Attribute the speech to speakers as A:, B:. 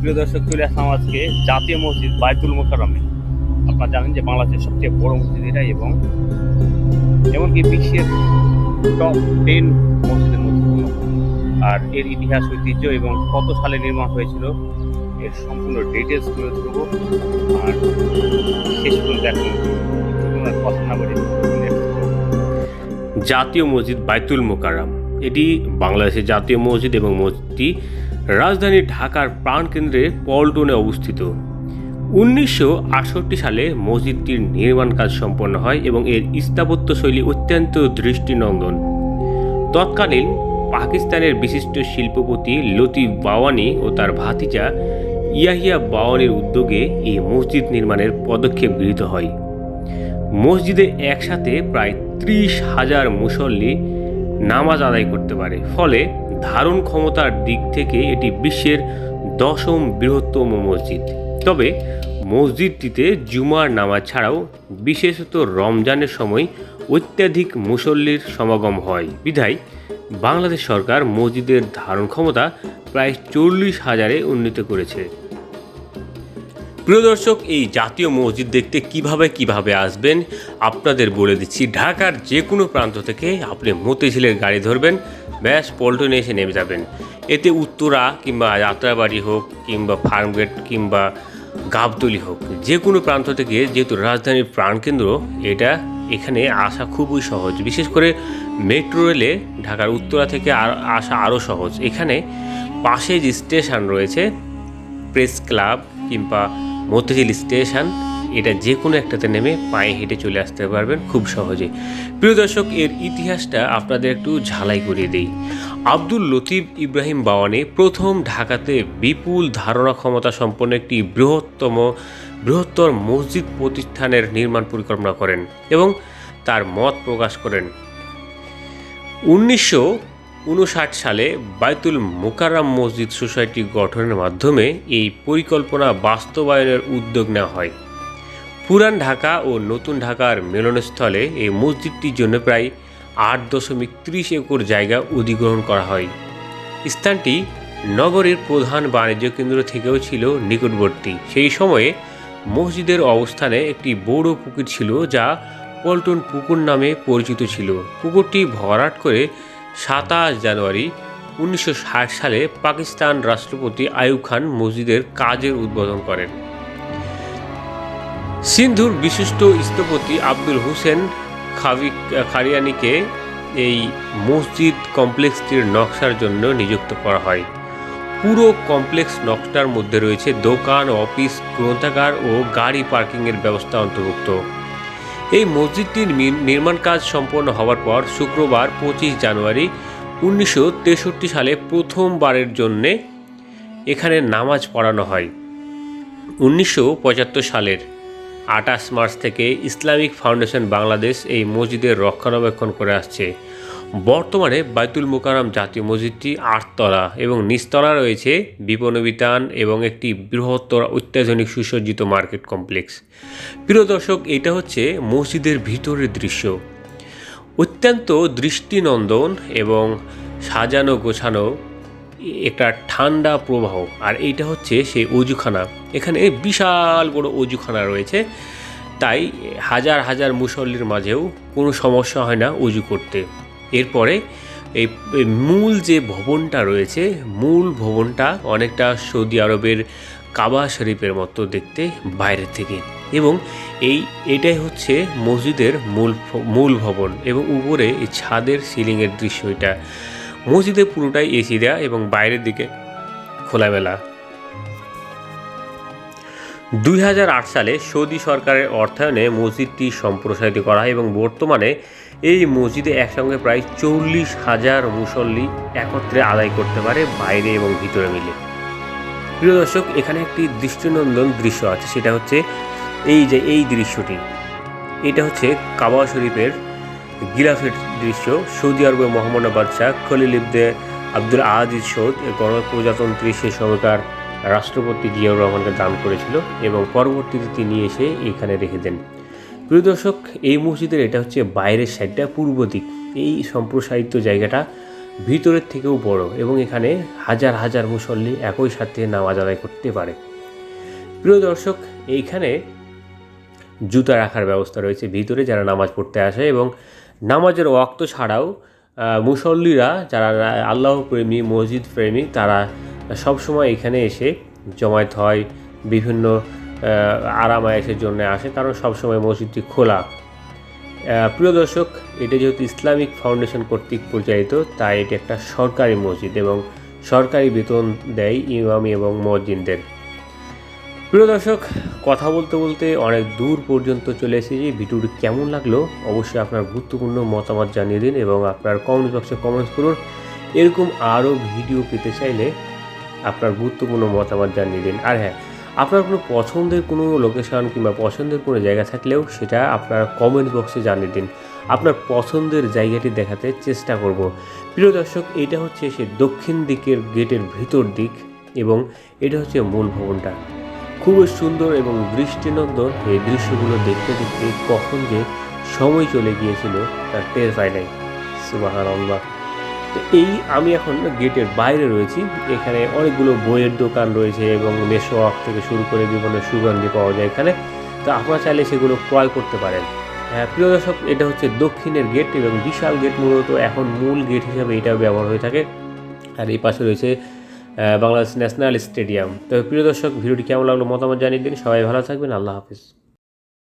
A: প্রিয় দর্শক, চলে আসলাম আজকে জাতীয় মসজিদ বায়তুল মোকারমে আপনারা জানেন যে বাংলাদেশের সবচেয়ে বড় মসজিদ এটাই এবং এমনকি বিশ্বের টপ টেন মসজিদের মধ্যে আর এর ইতিহাস, ঐতিহ্য এবং কত সালে নির্মাণ হয়েছিল, এর সম্পূর্ণ ডিটেলস তুলে ধরবো। আর শেষ পর্যন্ত কথা না জাতীয় মসজিদ বাইতুল মোকাররম। এটি বাংলাদেশের জাতীয় মসজিদ এবং মসজিদটি রাজধানী ঢাকার প্রাণকেন্দ্রে পল্টনে অবস্থিত। উনিশশো আটষট্টি সালে মসজিদটির নির্মাণ কাজ সম্পন্ন হয় এবং এর স্থাপত্য শৈলী অত্যন্ত দৃষ্টিনন্দন। তৎকালীন পাকিস্তানের বিশিষ্ট শিল্পপতি লতিফ বাওয়ানি ও তার ভাতিজা ইয়াহিয়া বাওয়ানির উদ্যোগে এই মসজিদ নির্মাণের পদক্ষেপ গৃহীত হয়। মসজিদে একসাথে প্রায় ত্রিশ হাজার মুসল্লি নামাজ আদায় করতে পারে। ফলে ধারণ ক্ষমতার দিক থেকে এটি বিশ্বের দশম বৃহত্তম মসজিদ। তবে মসজিদটিতে জুমার নামাজ ছাড়াও বিশেষত রমজানের সময় অত্যাধিক মুসল্লির সমাগম হয়। বিধায় বাংলাদেশ সরকার মসজিদের ধারণ ক্ষমতা প্রায় চল্লিশ হাজারে উন্নীত করেছে। প্রিয় দর্শক, এই জাতীয় মসজিদ দেখতে কীভাবে কীভাবে আসবেন, আপনাদের বলে দিচ্ছি, ঢাকার যে কোনো প্রান্ত থেকে আপনি মতিঝিলের গাড়ি ধরবেন, ব্যাস, পল্টনে এসে নেমে যাবেন। এতে উত্তরা কিংবা যাত্রাবাড়ি হোক, কিংবা ফার্মগেট, কিংবা গাবতলি হোক যে কোনো প্রান্ত থেকে যেহেতু রাজধানীর প্রাণকেন্দ্র, এটা এখানে আসা খুবই সহজ। বিশেষ করে মেট্রো রেলে ঢাকার উত্তরা থেকে আসা আরও সহজ। এখানে পাশে যে স্টেশন রয়েছে, প্রেস ক্লাব কিংবা মতিঝিল স্টেশন, এটা যে কোনো একটাতে নেমে পায়ে হেঁটে চলে আসতে পারবেন খুব সহজে। প্রিয় দর্শক, এর ইতিহাসটা আপনাদের একটু ঝালাই করিয়ে দিই। আব্দুল লতিফ ইব্রাহিম বাওয়ানি প্রথম ঢাকাতে বিপুল ধারণা ক্ষমতা সম্পন্ন একটি বৃহত্তম, বৃহত্তর মসজিদ প্রতিষ্ঠানের নির্মাণ পরিকল্পনা করেন এবং তার মত প্রকাশ করেন। উনিশশো উনষাট সালে বাইতুল মোকাররম মসজিদ সোসাইটি গঠনের মাধ্যমে এই পরিকল্পনা বাস্তবায়নের উদ্যোগ নেওয়া হয়। পুরান ঢাকা ও নতুন ঢাকার মিলনস্থলে এই মসজিদটির জন্য প্রায় আট দশমিক ত্রিশ একর জায়গা অধিগ্রহণ করা হয়। স্থানটি নগরের প্রধান বাণিজ্য কেন্দ্র থেকেও ছিল নিকটবর্তী। সেই সময়ে মসজিদের অবস্থানে একটি বড় পুকুর ছিল যা পল্টন পুকুর নামে পরিচিত ছিল। পুকুরটি ভরাট করে সাতাশ জানুয়ারি উনিশশো ষাট সালে পাকিস্তান রাষ্ট্রপতি আইয়ুব খান মসজিদের কাজের উদ্বোধন করেন। সিন্ধুর বিশিষ্ট স্থপতি আব্দুল হোসেন খাবি, খারিয়ানিকে এই মসজিদ কমপ্লেক্সটির নকশার জন্য নিযুক্ত করা হয়। পুরো কমপ্লেক্স নকশার মধ্যে রয়েছে দোকান, অফিস, গ্রন্থাগার ও গাড়ি পার্কিংয়ের ব্যবস্থা অন্তর্ভুক্ত। এই মসজিদটির নির্মাণ কাজ সম্পন্ন হওয়ার পর শুক্রবার পঁচিশ জানুয়ারি উনিশশো তেষট্টি সালে প্রথমবারের জন্যে এখানে নামাজ পড়ানো হয়। উনিশশো পঁচাত্তর সালের আঠাশ মার্চ থেকে ইসলামিক ফাউন্ডেশন বাংলাদেশ এই মসজিদের রক্ষণাবেক্ষণ করে আসছে। বর্তমানে বাইতুল মোকাররম জাতীয় মসজিদটি আটতলা এবং নিচতলা রয়েছে বিপণবিতান এবং একটি বৃহত্তর অত্যাধুনিক সুসজ্জিত মার্কেট কমপ্লেক্স। প্রিয় দর্শক, এটা হচ্ছে মসজিদের ভিতরের দৃশ্য। অত্যন্ত দৃষ্টিনন্দন এবং সাজানো গোছানো একটা ঠান্ডা প্রবাহ, আর এইটা হচ্ছে সেই অজুখানা। এখানে বিশাল বড় অজুখানা রয়েছে। তাই হাজার হাজার মুসল্লির মাঝেও কোনো সমস্যা হয় না উজু করতে। এরপরে এই মূল যে ভবনটা রয়েছে, মূল ভবনটা অনেকটা সৌদি আরবের কাবা শরীফের মতো দেখতে বাইরে থেকে। এবং এই, এটাই হচ্ছে মসজিদের মূল মূল ভবন এবং উপরে এই ছাদের সিলিংয়ের দৃশ্য এটা। মসজিদে পুরোটাই এসি দেওয়া এবং বাইরের দিকে খোলামেলা। দুই হাজার আট সালে সৌদি সরকারের অর্থায়নে মসজিদটি সম্প্রসারিত করা হয় এবং বর্তমানে এই মসজিদে একসঙ্গে প্রায় চল্লিশ হাজার মুসল্লি একত্রে আদায় করতে পারে বাইরে এবং ভিতরে মিলে। প্রিয় দর্শক, এখানে একটি দৃষ্টিনন্দন দৃশ্য আছে, সেটা হচ্ছে এই যে এই দৃশ্যটি। এটা হচ্ছে কাবা শরীফের গিলাফের দৃশ্য, সৌদি আরবের মোহাম্মদ বাদশাহ খলিল ইবদে আব্দুল আজিজ সৌদ এ গণপ্রজাতন্ত্রী সে সময়কার রাষ্ট্রপতি জিয়াউর রহমানকে দান করেছিল এবং পরবর্তীতে তিনি এসে এখানে রেখে দেন। প্রিয় দর্শক, এই মসজিদের এটা হচ্ছে বাইরের সাইডটা, পূর্ব দিক। এই সম্প্রসারিত জায়গাটা ভিতরের থেকেও বড় এবং এখানে হাজার হাজার মুসল্লি একই সাথে নামাজ আদায় করতে পারে। প্রিয় দর্শক, এইখানে জুতা রাখার ব্যবস্থা রয়েছে ভিতরে যারা নামাজ পড়তে আসে এবং নামাজের ওয়াক্ত ছাড়াও মুসল্লিরা যারা আল্লাহ প্রেমী মসজিদ প্রেমী তারা সবসময় এখানে এসে জমায়েত হয় বিভিন্ন আহ, আরাম আয়েসের জন্য আসে কারণ সবসময় মসজিদটি খোলা। প্রিয় দর্শক এটা যেহেতু ইসলামিক ফাউন্ডেশন কর্তৃক পরিচালিত তাই এটি একটা সরকারি মসজিদ এবং সরকারি বেতন দেয় ইমামি এবং মসজিদদের। প্রিয় দর্শক, কথা বলতে বলতে অনেক দূর পর্যন্ত চলে এসেছি। ভিডিওটি কেমন লাগল অবশ্যই আপনার গুরুত্বপূর্ণ মতামত জানিয়ে দিন এবং আপনার কমেন্ট বক্সে কমেন্টস করুন। এরকম আরও ভিডিও পেতে চাইলে আপনার গুরুত্বপূর্ণ মতামত জানিয়ে দিন। আর হ্যাঁ আপনার কোনো পছন্দের কোনো লোকেশন কিংবা পছন্দের কোনো জায়গা থাকলেও সেটা আপনার কমেন্ট বক্সে জানিয়ে দিন। আপনার পছন্দের জায়গাটি দেখাতে চেষ্টা করব। প্রিয় দর্শক, এটা হচ্ছে সে দক্ষিণ দিকের গেটের ভিতর দিক এবং এটা হচ্ছে মূল ভবনটা। খুবই সুন্দর এবং দৃষ্টিনন্দন এই দৃশ্যগুলো দেখতে দেখতে কখন যে সময় চলে গিয়েছিল তার টের পায় নাই। সুবাহান আল্লাহ তো এই আমি এখন গেটের বাইরে রয়েছি। এখানে অনেকগুলো বইয়ের দোকান রয়েছে এবং মেসোয়াক থেকে শুরু করে বিভিন্ন সুগন্ধি পাওয়া যায় এখানে। তো আপনারা চাইলে সেগুলো ক্রয় করতে পারেন। হ্যাঁ প্রিয় দর্শক, এটা হচ্ছে দক্ষিণের গেট এবং বিশাল গেট মূলত এখন মূল গেট হিসাবে এটা ব্যবহার হয়ে থাকে। আর এই পাশে রয়েছে বাংলাদেশ ন্যাশনাল স্টেডিয়াম। তো প্রিয় দর্শক, ভিডিওটি কেমন লাগল, মতামত জানিয়ে দিন। সবাই ভালো থাকবেন। আল্লাহ হাফিজ।